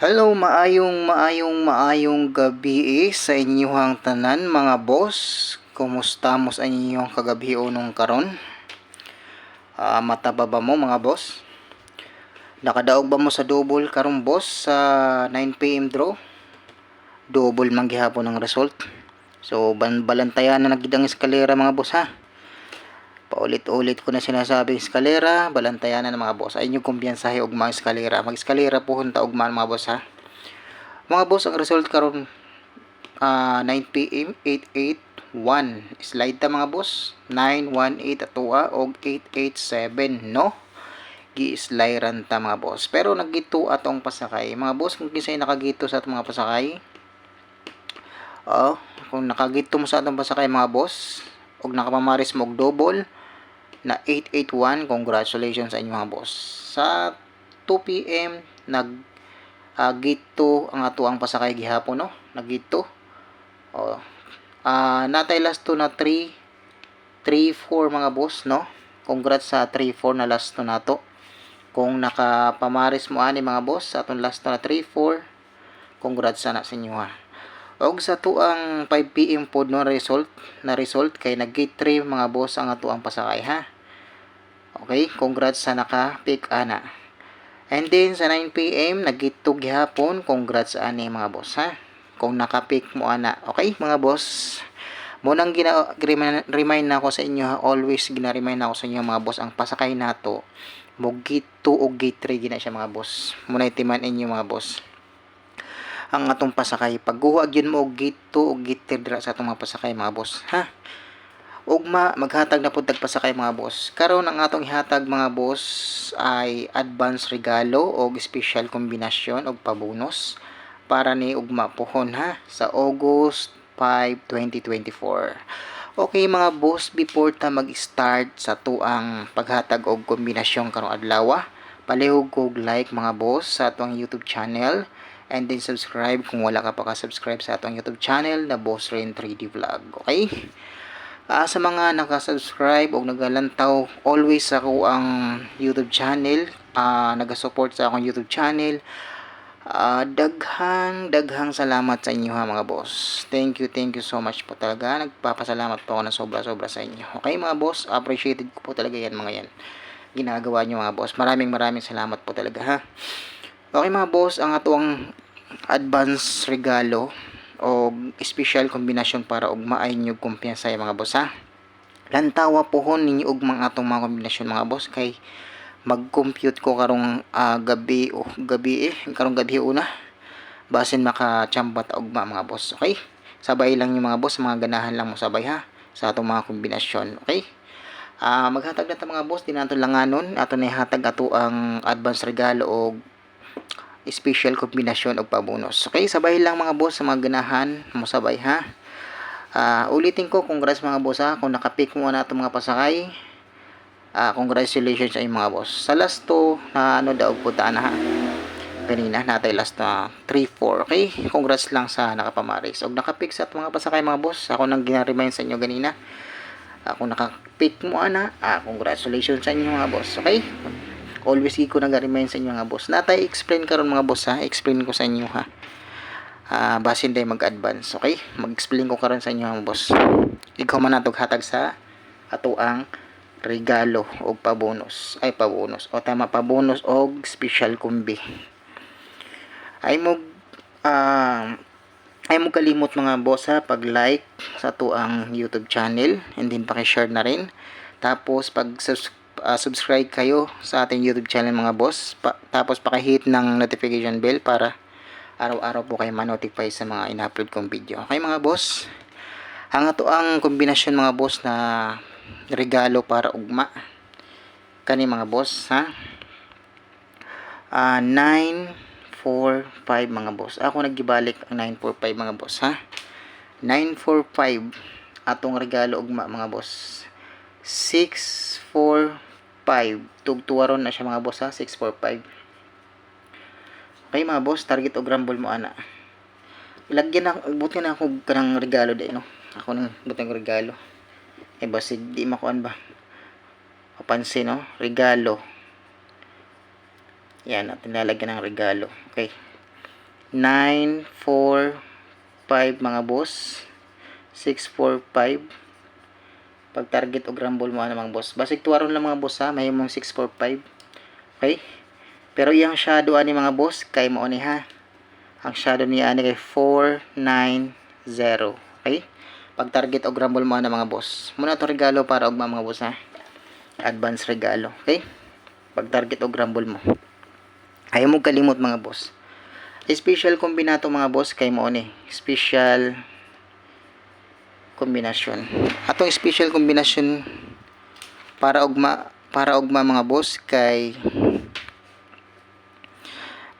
Hello, maayong maayong maayong gabi eh, sa inyong tanan mga boss. Kumusta mo sa inyong kagabi o nung karon? Ah, mataba ba mo mga boss? Nakadaog ba mo sa double karon boss sa 9pm draw? Double man gihapon ang result. So, ban balantayan na nagidang eskalera mga boss ha. Paulit-ulit ko na sinasabing eskalera, balantayan na ng mga boss. Ay nyo kumpiyansahe og mga eskalera. Mag-eskalera po hunta og mga boss ha. Mga boss, ang result karon ah 9 pm 881. Slide ta mga boss. 918 atua og 887 no. Gi-slideran ta mga boss. Pero nagito atong pasakay. Mga boss, kung kinsay nakagito sa atong mga pasakay, Oh, kung nakagito mo sa atong pasakay mga boss, og nakapamaris mo og double na 881, congratulations sa inyo mga boss. Sa 2 PM nag uh, gito ang ato ang pasakay gihapon no, nagito. Oh. Ah, natay last to na 3 3 4 mga boss no. Congrats sa 3 4 na last to nato. Kung nakapamaris mo ani mga boss sa atong last to na 3 4, congrats sana sa inyo ha. Og sa tuang 5 PM pod no result na result kay nag-gate 3 mga boss ang ato ang pasakay ha. Okay, congrats sa naka-pick ana. And then sa 9 PM nag-gate 2 gihapon, congrats ani mga boss ha. Kung naka-pick mo ana. Okay, mga boss. Mo nang gina remind na ako sa inyo always gina-remind na ako sa inyo mga boss ang pasakay nato mo gate 2 o gate 3 gina siya mga boss. Muna itiman inyo mga boss ang atong pasakay. Pagguhag yun mo og gate 2 o gate 3 dira sa atong mga pasakay mga boss. Ha? Ugma, maghatag na po pasakay mga boss. Karon ang atong ihatag mga boss ay advance regalo o special kombinasyon o pabonus para ni ugma pohon ha sa August 5, 2024. Okay mga boss, before ta mag-start sa tuang paghatag og kombinasyon karong adlaw, palihog kog like mga boss sa atong YouTube channel and then subscribe kung wala ka pa ka-subscribe sa atong YouTube channel na Boss Rain 3D Vlog. Okay? Uh, sa mga naka-subscribe o nagalantaw, always ako ang YouTube channel, uh, nag-support sa akong YouTube channel. Uh, daghang, daghang salamat sa inyo ha mga boss. Thank you, thank you so much po talaga. Nagpapasalamat po ako ng sobra-sobra sa inyo. Okay mga boss, appreciated ko po talaga yan mga yan. Ginagawa nyo mga boss. Maraming maraming salamat po talaga ha. Okay mga boss, ang atuang advance regalo o special kombinasyon para ugmaay nyo kumpiyansa mga boss ha. Lantawa po hon ninyo ugmang atong mga kombinasyon mga boss kay mag-compute ko karong uh, gabi o gabi eh, karong gabi una. Basin makachamba ta ugma mga boss, okay? Sabay lang yung mga boss, mga ganahan lang mo sabay ha sa atong mga kombinasyon, okay? Uh, maghatag na ta mga boss, din nato langanon, ato na hatag ato ang advance regalo o special kombinasyon og pabonus. Okay, sabay lang mga boss sa mga ganahan mo sabay ha. Uh, ulitin ko, congrats mga boss ha. Kung nakapick mo na itong mga pasakay, uh, congratulations sa mga boss. Sa last to, na ano daw po na ha. Kanina, natay last na 3-4. Okay, congrats lang sa nakapamaris. Og nakapick sa mga pasakay mga boss. Ako nang gina-remind sa inyo ganina. Ako nakapick mo ana. Ah, congratulations sa inyo mga boss. Okay? Always ko nag-remind sa inyo nga boss. Natay explain karon mga boss ha? Explain ko sa inyo ha? Uh, basin day mag-advance okay? Mag-explain ko karon sa inyo mga boss. Ikaw man natog hatag sa ato ang regalo o pabonus. Ay pabonus. O tama pabonus o special kumbi. Ay mo uh, ay mo kalimot mga boss ha? Pag like sa ato ang youtube channel and then paki-share na rin. Tapos pag subscribe uh, subscribe kayo sa ating YouTube channel mga boss. Pa tapos paki-hit ng notification bell para araw-araw po kayo ma-notify sa mga in-upload kong video. Okay mga boss? Ang ito ang kombinasyon mga boss na regalo para ugma. Kani mga boss ha? Uh, 9 4 5 mga boss. Ako nagibalik ang 945 mga boss ha. 945 atong regalo ugma mga boss. 645 645. Tugtuwaron na siya mga boss ha. 645. Okay mga boss, target o grumble mo ana. Ilagyan na, buti na ako kanang regalo din no. Ako nang butang regalo. Eh basi di makuan ba. Papansin no, regalo. Yan, natin lalagyan ng regalo. Okay. 9, 4, 5 mga boss. 6, 4, 5. Pag target o grumble mo mga boss. Basig tuwaron lang mga boss ha. May mong 6, 4, 5. Okay? Pero iyang shadow ani mga boss kay mo ni ha. Ang shadow niya ani kay 4, 9, 0. Okay? Pag target o grumble mo ano mga boss. Muna to regalo para og mga boss ha. Advance regalo. Okay? Pag target o grumble mo. Ayaw mo kalimot mga boss. Special kombinato mga boss kay mo ni. Special kombinasyon. Atong special kombinasyon para ugma para ugma mga boss kay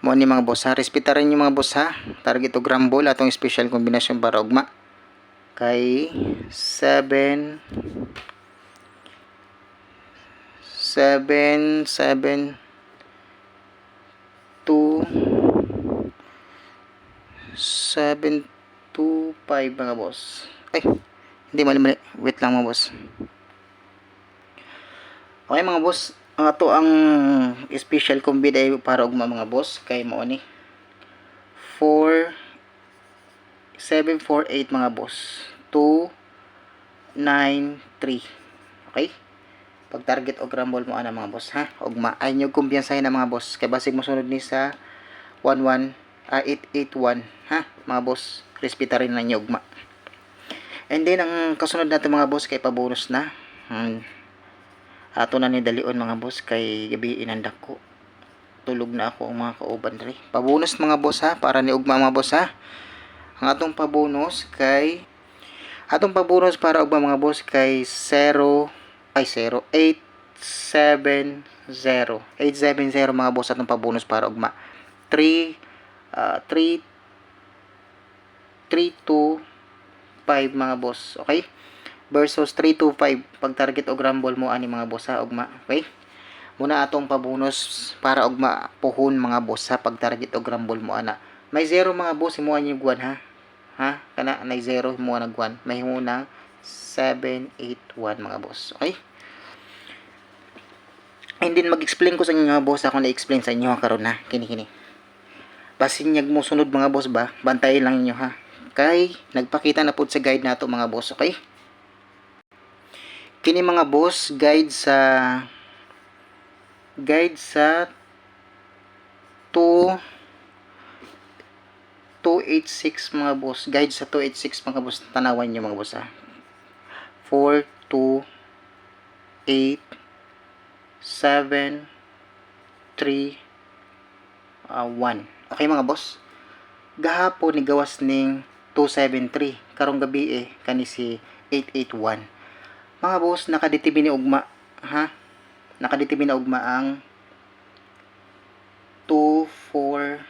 mo ni mga boss ha. Respetarin niyo mga boss ha. Target o grumble atong special kombinasyon para ugma kay 7 7 7 2 7 2 5 mga boss. Ay, hindi mali mali. Wait lang mga boss. Okay mga boss, ang ato ang special combi day para ugma mga boss kay mo ni 4 7 4 8 mga boss. 2 9 3. Okay? Pag target og rumble mo ana mga boss ha. Ugma ay nyo kumpiyansahin na mga boss kay basig mo sunod ni sa 11 ah, 881 ha mga boss. Respetarin na nyo ugma. And then ang kasunod natin mga boss kay pabonus na. Hmm. Ato na ni dalion mga boss kay gabi inandak ko. Tulog na ako ang mga kauban diri. Pabonus mga boss ha para ni ugma mga boss ha. Ang atong pabonus kay atong pabonus para ugma mga boss kay 0 ay 0 870 870 mga boss atong pabonus para ugma 3 uh, 3 3 2 5 mga boss okay? Versus 325 pag target og rumble mo ani mga boss ha ugma okay? Muna atong pabonus para ugma puhon mga boss ha pag target og rumble mo ana. May zero mga boss imo anyo guwan ha? Ha? Kana may zero mo nagwan may himo ng 781 mga boss okay? And then mag-explain ko sa inyo mga boss ako na-explain sa inyo karon ha kini kini basin nyag mo sunod mga boss ba? Bantayin lang inyo ha kay nagpakita na pud sa guide nato mga boss okay? Kini mga boss guide sa guide sa 2 286 mga boss. Guide sa 286 mga boss. Tanawan nyo mga boss ha 4 2 8 7 3 uh, 1 okay mga boss? Gahapon ni gawas ning 273 karong gabi eh kani si 881 mga boss nakaditibi ni ugma ha? Nakaditibi na ugma ang 246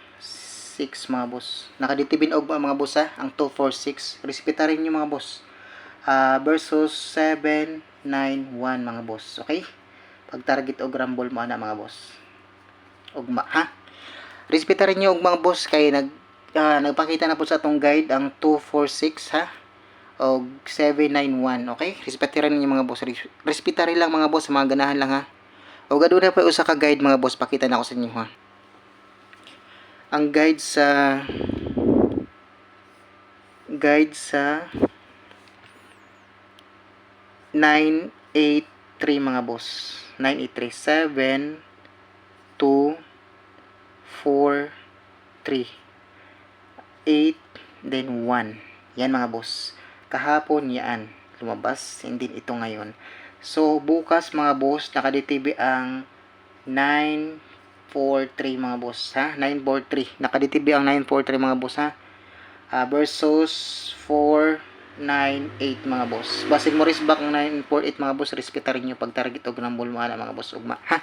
mga boss. Nakaditibi na ugma mga boss ha? Ang 246 respetarin nyo mga boss. Uh, versus 791 mga boss okay? Pag target og rumble mo na mga boss. Ugma ha? Respetarin nyo og mga boss kay nag uh, nagpakita na po sa atong guide ang 246 ha? O 791 okay? Respetarin ninyo mga boss. Respetarin lang mga boss mga ganahan lang ha? O gado na pa usa ka guide mga boss. Pakita na ko sa inyo ha? Ang guide sa guide sa 983 mga boss. 983 7 2 4 3 8 then 1 yan mga boss. Kahapon yan. Lumabas. Hindi ito ngayon. So bukas mga boss nakaditibi ang 943 mga boss ha? 943 nakaditibi ang 943 mga boss ha? Uh, versus 498 mga boss. Basig mo risbak ang 948 mga boss. Respetarin nyo pag target og ng bulmana mga boss ugma ha?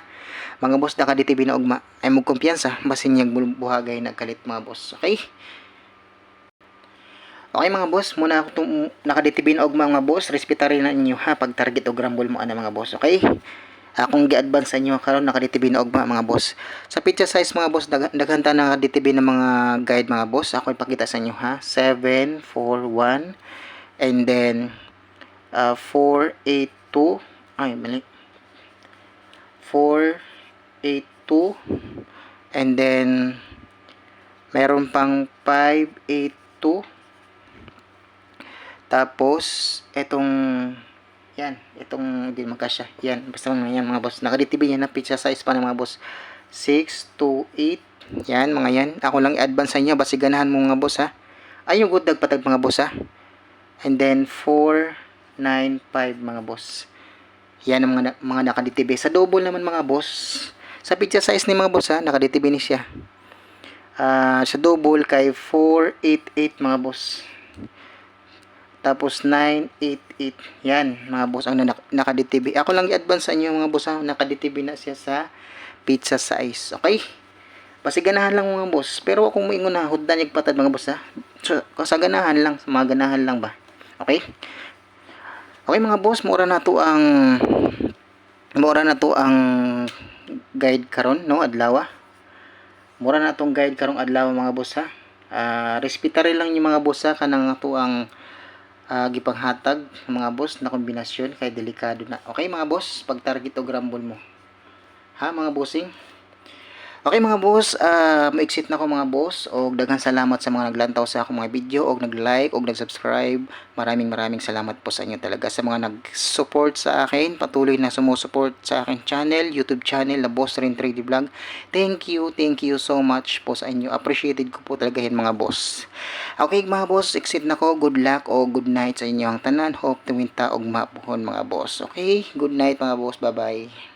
Mga boss nakaditibi na ugma. Ay mo kumpiyansa basin niyang buhagay nagkalit mga boss. Okay Okay mga boss, muna ako itong nakaditibin og mga boss, respetarin na inyo ha pag target og rumble mo ana mga boss, okay? Akong gi-advance sa inyo karon nakaditibin og mga boss. Sa picture size mga boss, dag daghanta na nakaditibin ng mga guide mga boss. Ako ipakita sa inyo ha. 7 4 1 and then uh, 4 8 2 ay mali 4 8 2 and then Meron pang 582. Tapos, etong, yan, itong, hindi magkasya. Yan, basta mga yan mga boss. Naka-DTB yan na pizza size pa ng mga boss. 6, 2, 8. Yan, mga yan. Ako lang i-advance sa inyo. Basi ganahan mo mga boss ha. Ay, yung good dagpatag mga boss ha. And then, 4, 9, 5 mga boss. Yan ang mga, mga naka-DTB. Sa double naman mga boss. Sa pizza size ni mga boss ha, naka-DTB ni siya. Ah, sa double kay 488 mga boss. Tapos 988. Yan, mga boss ang na- naka-DTB. Ako lang i-advance sa inyo mga boss ha. Naka-DTB na siya sa pizza size. Okay? Basi ganahan lang mga boss. Pero kung moingon na huddan yung patad mga boss ha. So, sa ganahan lang, mga ganahan lang ba? Okay? Okay mga boss, mura na to ang mura na to ang guide karon no adlaw. Mura na tong guide karong adlaw mga boss ha. Ah, respetare lang yung mga boss ha kanang ato ang ah, gipanghatag ng mga boss na kombinasyon kay delikado na. Okay mga boss, pag target o grumble mo. Ha mga bossing? Okay mga boss, uh, ma-exit na ko mga boss o daghan salamat sa mga naglantaw sa akong mga video o nag-like o nag-subscribe. Maraming maraming salamat po sa inyo talaga sa mga nag-support sa akin, patuloy na sumusupport sa akin channel, YouTube channel na Boss Rin 3D Vlog. Thank you, thank you so much po sa inyo. Appreciated ko po talaga yan mga boss. Okay mga boss, exit na ko. Good luck o good night sa inyo ang tanan. Hope tuwinta og mapuhon mga boss. Okay, good night mga boss. Bye-bye.